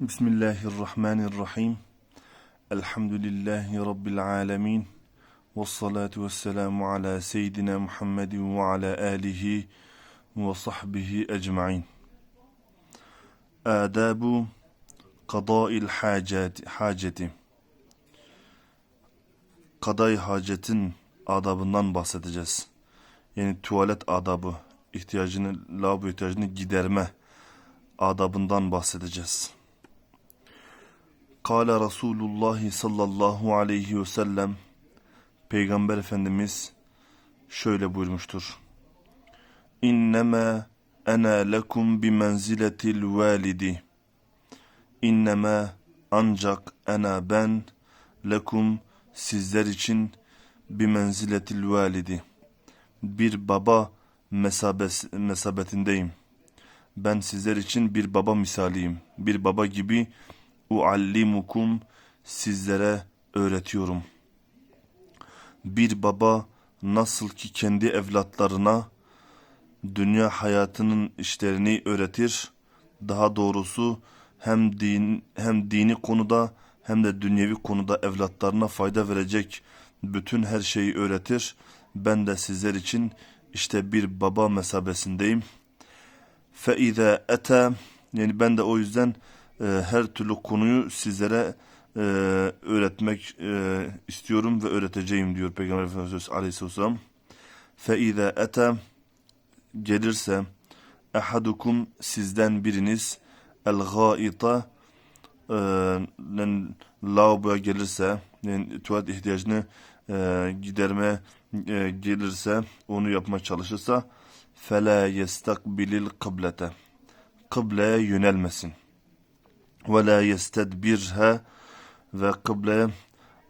Bismillahirrahmanirrahim. Elhamdülillahi Rabbil alemin. Ve salatu ve selamu ala seyyidina Muhammedin ve ala alihi ve sahbihi ecma'in. Adabu kadâil haceti. Kaday hacetin adabından bahsedeceğiz. Yani tuvalet adabı, ihtiyacını, lavabo ihtiyacını giderme adabından bahsedeceğiz. Kale Resulullah sallallahu aleyhi ve sellem Peygamber Efendimiz şöyle buyurmuştur. İnnemâ ena lekum bi menziletil validi. İnnemâ ancak ena ben lekum sizler için bi menziletil validi. Bir baba mesabes, mesabetindeyim. Ben sizler için bir baba misaliyim. Bir baba gibi uallimukum sizlere öğretiyorum. Bir baba nasıl ki kendi evlatlarına dünya hayatının işlerini öğretir, daha doğrusu hem din hem dini konuda hem de dünyevi konuda evlatlarına fayda verecek bütün her şeyi öğretir. Ben de sizler için işte bir baba mesabesindeyim. Fe ize ete yani ben de o yüzden e, her türlü konuyu sizlere e, öğretmek e, istiyorum ve öğreteceğim diyor Peygamber Efendimiz Aleyhisselam. İze ete gelirse ehadukum sizden biriniz el gaita e, lavaboya gelirse yani tuvalet ihtiyacını e, giderme e, gelirse onu yapmaya çalışırsa fela yestakbilil kıblete kıbleye yönelmesin ve la yestedbirha ve kıbleye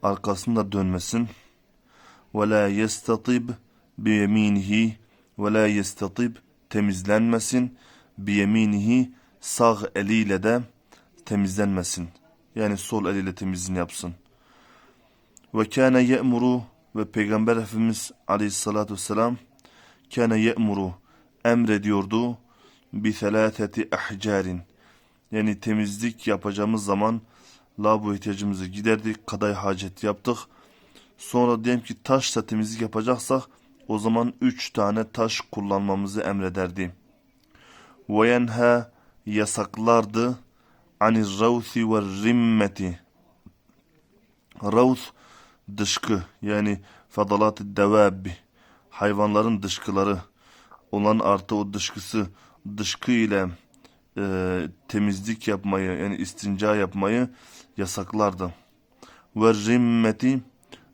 arkasında dönmesin ve la yestatib bi yeminihi ve la yestatib temizlenmesin bi yeminihi sağ eliyle de temizlenmesin. Yani sol eliyle temizliğini yapsın. Ve kâne ye'muru ve Peygamber Efendimiz aleyhissalatu vesselam kâne ye'muru emrediyordu bi selâtheti ahcarin yani temizlik yapacağımız zaman lavabo ihtiyacımızı giderdik, kaday hacet yaptık. Sonra diyelim ki taşla temizlik yapacaksak o zaman üç tane taş kullanmamızı emrederdi. Ve yenha yasaklardı anir ravthi ve rimmeti. Ravth dışkı yani fadalat devabbi hayvanların dışkıları olan artı o dışkısı dışkı ile e, temizlik yapmayı yani istinca yapmayı yasaklardı. Ve rimmeti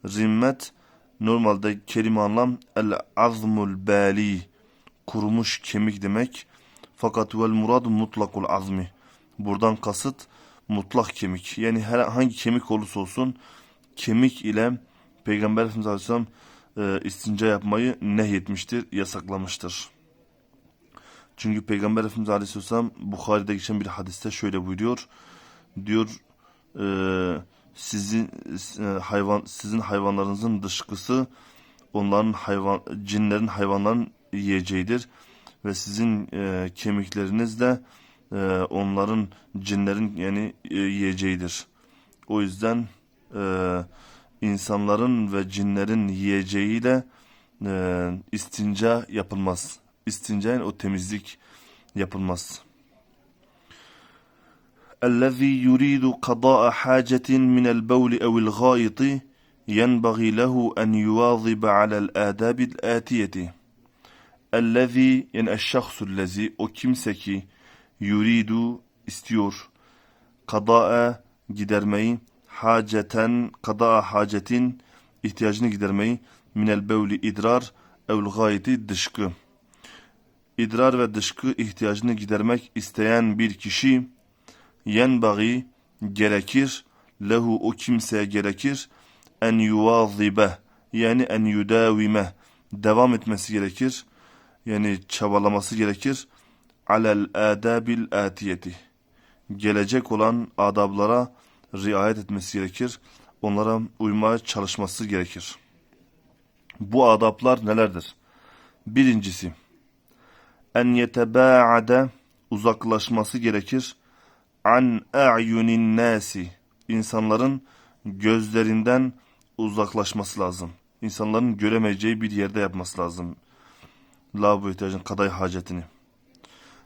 rimmet normalde kelime anlam el azmul bali kurumuş kemik demek. Fakat vel murad mutlakul azmi. Buradan kasıt mutlak kemik. Yani her hangi kemik olursa olsun kemik ile Peygamber Efendimiz Aleyhisselam e, istinca yapmayı nehyetmiştir, yasaklamıştır. Çünkü Peygamber Efendimiz Aleyhisselam Bukhari'de geçen bir hadiste şöyle buyuruyor. Diyor e, sizin e, hayvan sizin hayvanlarınızın dışkısı onların hayvan cinlerin hayvanların yiyeceğidir ve sizin e, kemikleriniz de e, onların cinlerin yani e, yiyeceğidir. O yüzden e, insanların ve cinlerin yiyeceğiyle e, istinca yapılmaz istincaen o temizlik yapılmaz. الذي يريد قضاء حاجة من البول أو الغائط ينبغي له أن يواظب على الآداب الآتية الذي yani الشخص الذي o kimse ki yuridu istiyor kadaa gidermeyi haceten kadaa hacetin ihtiyacını gidermeyi minel bevli idrar evl gayeti dışkı idrar ve dışkı ihtiyacını gidermek isteyen bir kişi yenbagi gerekir lehu o kimseye gerekir en yuvazibe yani en yudavime devam etmesi gerekir yani çabalaması gerekir alel adabil atiyeti. Gelecek olan adablara riayet etmesi gerekir onlara uymaya çalışması gerekir. Bu adaplar nelerdir? Birincisi en yetebâade uzaklaşması gerekir. an a'yunin nasi insanların gözlerinden uzaklaşması lazım. İnsanların göremeyeceği bir yerde yapması lazım. Lavabo ihtiyacın kaday hacetini.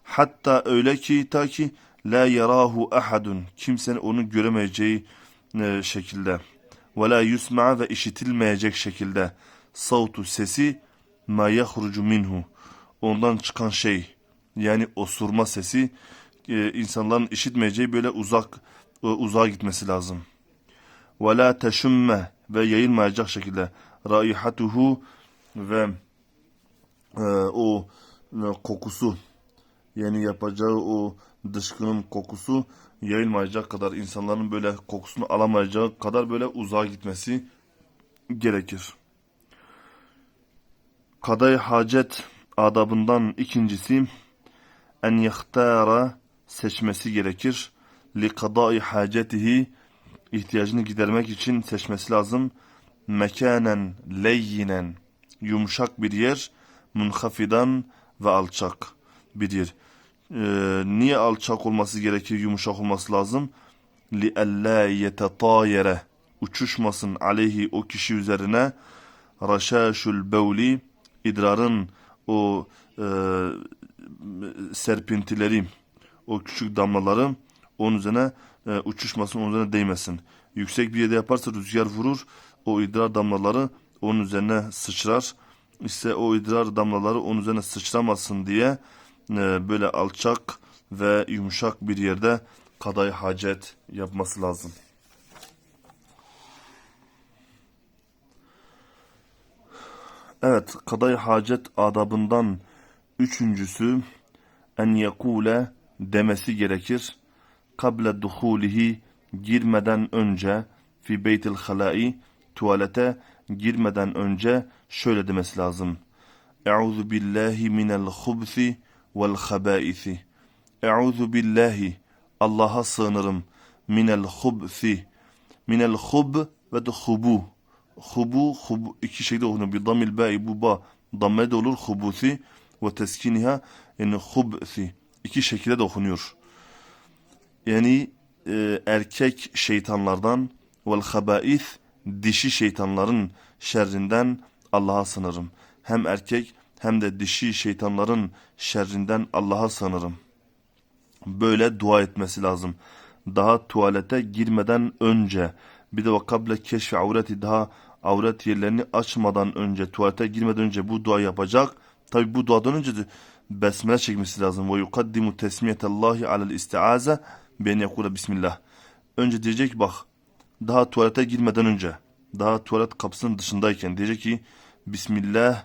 Hatta öyle ki ta ki la yarahu ahadun kimsenin onu göremeyeceği e, şekilde ve la yusma ve işitilmeyecek şekilde savtu sesi ma yahrucu minhu ondan çıkan şey yani osurma sesi e, insanların işitmeyeceği böyle uzak e, uzağa gitmesi lazım. Ve la teşümme ve yayılmayacak şekilde raihatuhu ve e, o e, kokusu yani yapacağı o dışkının kokusu yayılmayacak kadar insanların böyle kokusunu alamayacağı kadar böyle uzağa gitmesi gerekir. Kaday hacet adabından ikincisi en yahtara seçmesi gerekir. Li kadai hacetihi ihtiyacını gidermek için seçmesi lazım. Mekanen leyyinen yumuşak bir yer, munhafidan ve alçak bir yer. Ee, niye alçak olması gerekir, yumuşak olması lazım? Li alla yetetayere uçuşmasın aleyhi o kişi üzerine raşaşul bevli idrarın o e, serpintileri o küçük damlaları onun üzerine e, uçuşmasın onun üzerine değmesin. Yüksek bir yerde yaparsa rüzgar vurur o idrar damlaları onun üzerine sıçrar. İşte o idrar damlaları onun üzerine sıçramasın diye e, böyle alçak ve yumuşak bir yerde kaday hacet yapması lazım. Evet, kaday hacet adabından üçüncüsü en yekule demesi gerekir. Kable duhulihi girmeden önce fi beytil halai tuvalete girmeden önce şöyle demesi lazım. Euzu billahi minel hubsi vel habaisi. Euzu billahi Allah'a sığınırım minel hubsi minel hub ve de hubu hubu hubu iki şekilde okunuyor. Bir damil ba'i bu ba damme de olur hubusi ve teskiniha yani hubsi iki şekilde de okunuyor. Yani e, erkek şeytanlardan vel habais dişi şeytanların şerrinden Allah'a sınırım. Hem erkek hem de dişi şeytanların şerrinden Allah'a sığınırım. Böyle dua etmesi lazım. Daha tuvalete girmeden önce bir de vakable keşfi avreti daha avret yerlerini açmadan önce tuvalete girmeden önce bu dua yapacak. Tabi bu duadan önce de besmele çekmesi lazım. Ve yukaddimu tesmiyetallahi alel istiaze ben yakula bismillah. Önce diyecek bak daha tuvalete girmeden önce daha tuvalet kapısının dışındayken diyecek ki Bismillah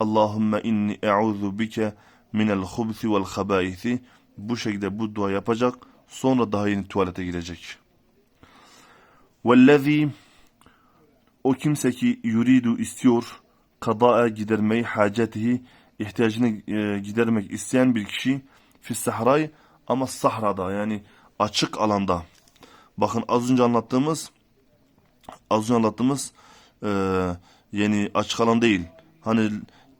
Allahümme inni e'udhu bike minel hubsi vel habaisi bu şekilde bu dua yapacak sonra daha yeni tuvalete girecek. Vellezî o kimse ki yuridu istiyor kadaya gidermeyi hacetihi ihtiyacını e, gidermek isteyen bir kişi fi sahray ama sahrada yani açık alanda. Bakın az önce anlattığımız az önce anlattığımız e, yani açık alan değil. Hani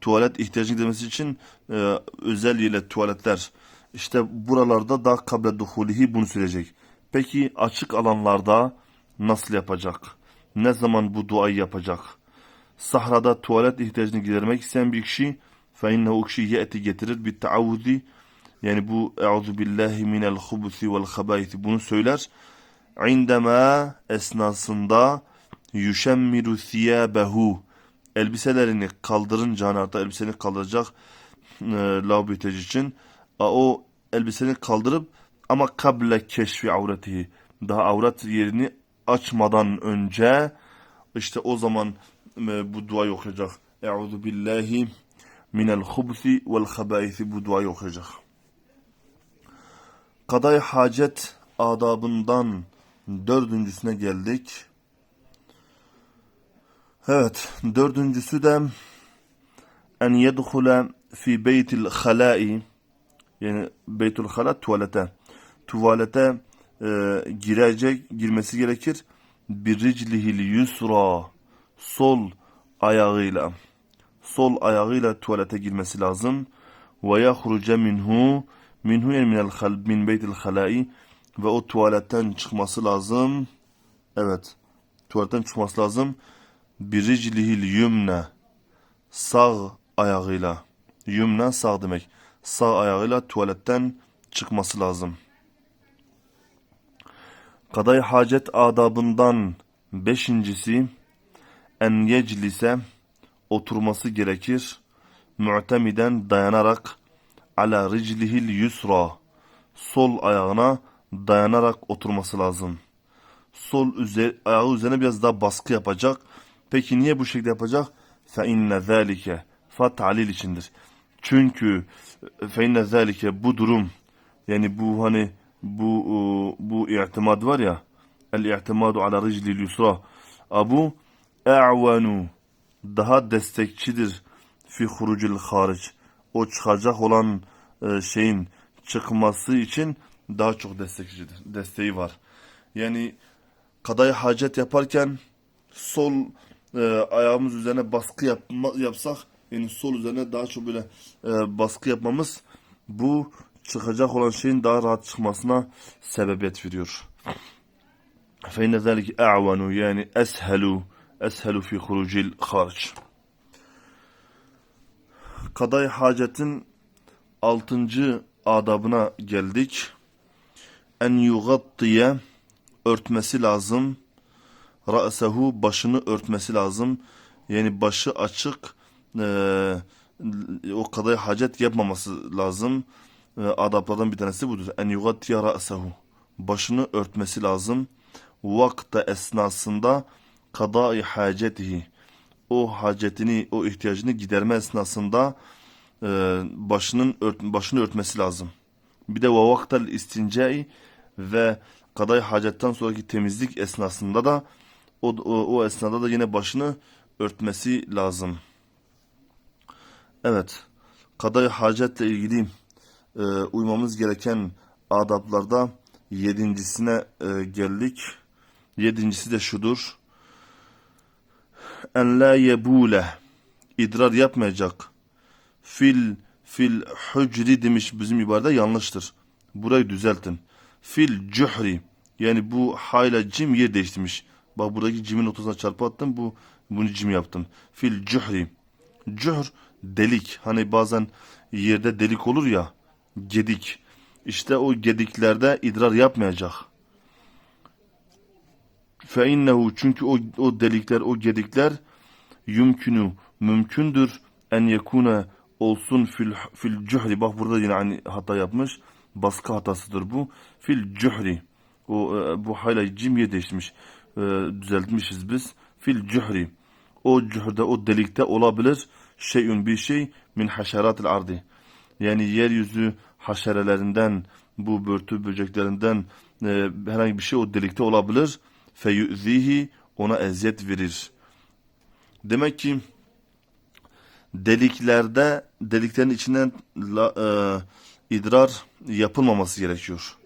tuvalet ihtiyacını gidermesi için e, özel yerler tuvaletler işte buralarda da kable duhulihi bunu söyleyecek. Peki açık alanlarda nasıl yapacak? Ne zaman bu duayı yapacak? Sahrada tuvalet ihtiyacını gidermek isteyen bir kişi فَاِنَّهُ o kişi ye'ti getirir bir taavudi yani bu e'udhu billahi minel hubusi vel habaisi bunu söyler. İndema esnasında yuşemmiru thiyabehu elbiselerini kaldırınca hani hatta elbiseni kaldıracak e, lavabo için o elbiseni kaldırıp ama kable keşfi avretihi daha avret yerini açmadan önce işte o zaman e, bu duayı okuyacak. Euzu billahi minel hubsi vel habaisi bu duayı okuyacak. Kaday hacet adabından dördüncüsüne geldik. Evet, dördüncüsü de en yedhule fi beytil halai yani beytul hala tuvalete. Tuvalete e, girecek, girmesi gerekir. Bir riclihil yusra sol ayağıyla sol ayağıyla tuvalete girmesi lazım. Ve yahruce minhu minhu yani minel hal min beytil halai ve o tuvaletten çıkması lazım. Evet. Tuvaletten çıkması lazım. Biriclihil yümne. Sağ ayağıyla. Yümne sağ demek. Sağ ayağıyla tuvaletten çıkması lazım. Kaday hacet adabından beşincisi en yeclise oturması gerekir. Mu'temiden dayanarak ala riclihil yusra sol ayağına dayanarak oturması lazım. Sol üzer, ayağı üzerine biraz daha baskı yapacak. Peki niye bu şekilde yapacak? Fe inne zâlike fa talil içindir. Çünkü fe inne zâlike bu durum yani bu hani bu bu i'timad var ya el i'timadu ala riclil yusra abu e'venu daha destekçidir fi hurucil hariç o çıkacak olan e, şeyin çıkması için daha çok destekçidir. Desteği var. Yani kadayı hacet yaparken sol e, ayağımız üzerine baskı yapma, yapsak yani sol üzerine daha çok böyle e, baskı yapmamız bu çıkacak olan şeyin daha rahat çıkmasına sebebiyet veriyor. فإن ذلك أعون yani أسهل أسهل في خروج الخارج Kaday hacetin altıncı adabına geldik. En yugattiye örtmesi lazım. Ra'sehu başını örtmesi lazım. Yani başı açık e, o kadar hacet yapmaması lazım. Adaplardan bir tanesi budur. En yugattiye ra'sehu başını örtmesi lazım. Vakta esnasında kadai hacetihi o hacetini, o ihtiyacını giderme esnasında e, başının ört, başını örtmesi lazım. Bir de ve vaktal istincai ve kaday hacetten sonraki temizlik esnasında da o, o, o esnada da yine başını örtmesi lazım. Evet. Kaday hacetle ilgili e, uymamız gereken adaplarda yedincisine e, geldik. Yedincisi de şudur. En la yebule idrar yapmayacak. Fil fil hücri demiş bizim ibarede yanlıştır. Burayı düzeltin. Fil cühri yani bu hayla cim yer değiştirmiş. Bak buradaki cimin ortasına çarpı attım. Bu bunu cim yaptım. Fil cühri. Cühr delik. Hani bazen yerde delik olur ya. Gedik. İşte o gediklerde idrar yapmayacak. Fe innehu çünkü o, o delikler, o gedikler yumkünü, mümkündür en yekune olsun fil, fil cühri. Bak burada yine aynı hata yapmış. Baskı hatasıdır bu. Fil cühri. O, e, bu hala cimye değişmiş. E, düzeltmişiz biz. Fil cühri. O cühürde, o delikte olabilir şeyün bir şey min haşeratil ardi. Yani yeryüzü haşerelerinden, bu börtü böceklerinden e, herhangi bir şey o delikte olabilir. Feyüzihi ona eziyet verir. Demek ki deliklerde deliklerin içinden la, e, idrar yapılmaması gerekiyor.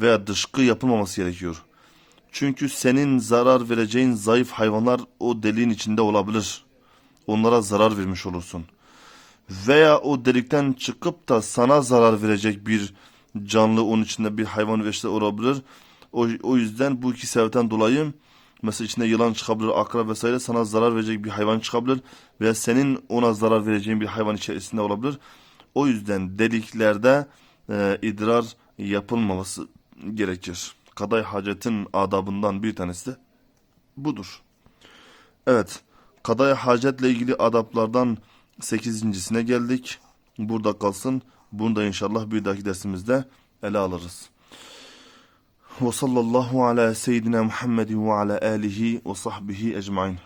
Veya dışkı yapılmaması gerekiyor. Çünkü senin zarar vereceğin zayıf hayvanlar o deliğin içinde olabilir. Onlara zarar vermiş olursun. Veya o delikten çıkıp da sana zarar verecek bir canlı onun içinde bir hayvan veşte olabilir. O, o yüzden bu iki sebepten dolayı mesela içinde yılan çıkabilir, akra vesaire sana zarar verecek bir hayvan çıkabilir veya senin ona zarar vereceğin bir hayvan içerisinde olabilir. O yüzden deliklerde e, idrar yapılmaması gerekir. Kaday hacetin adabından bir tanesi budur. Evet, kaday hacetle ilgili adaplardan sekizincisine geldik. Burada kalsın. Bunu da inşallah bir dahaki dersimizde ele alırız. Ve sallallahu ala seyyidina Muhammedin ve ala alihi ve sahbihi ecmain.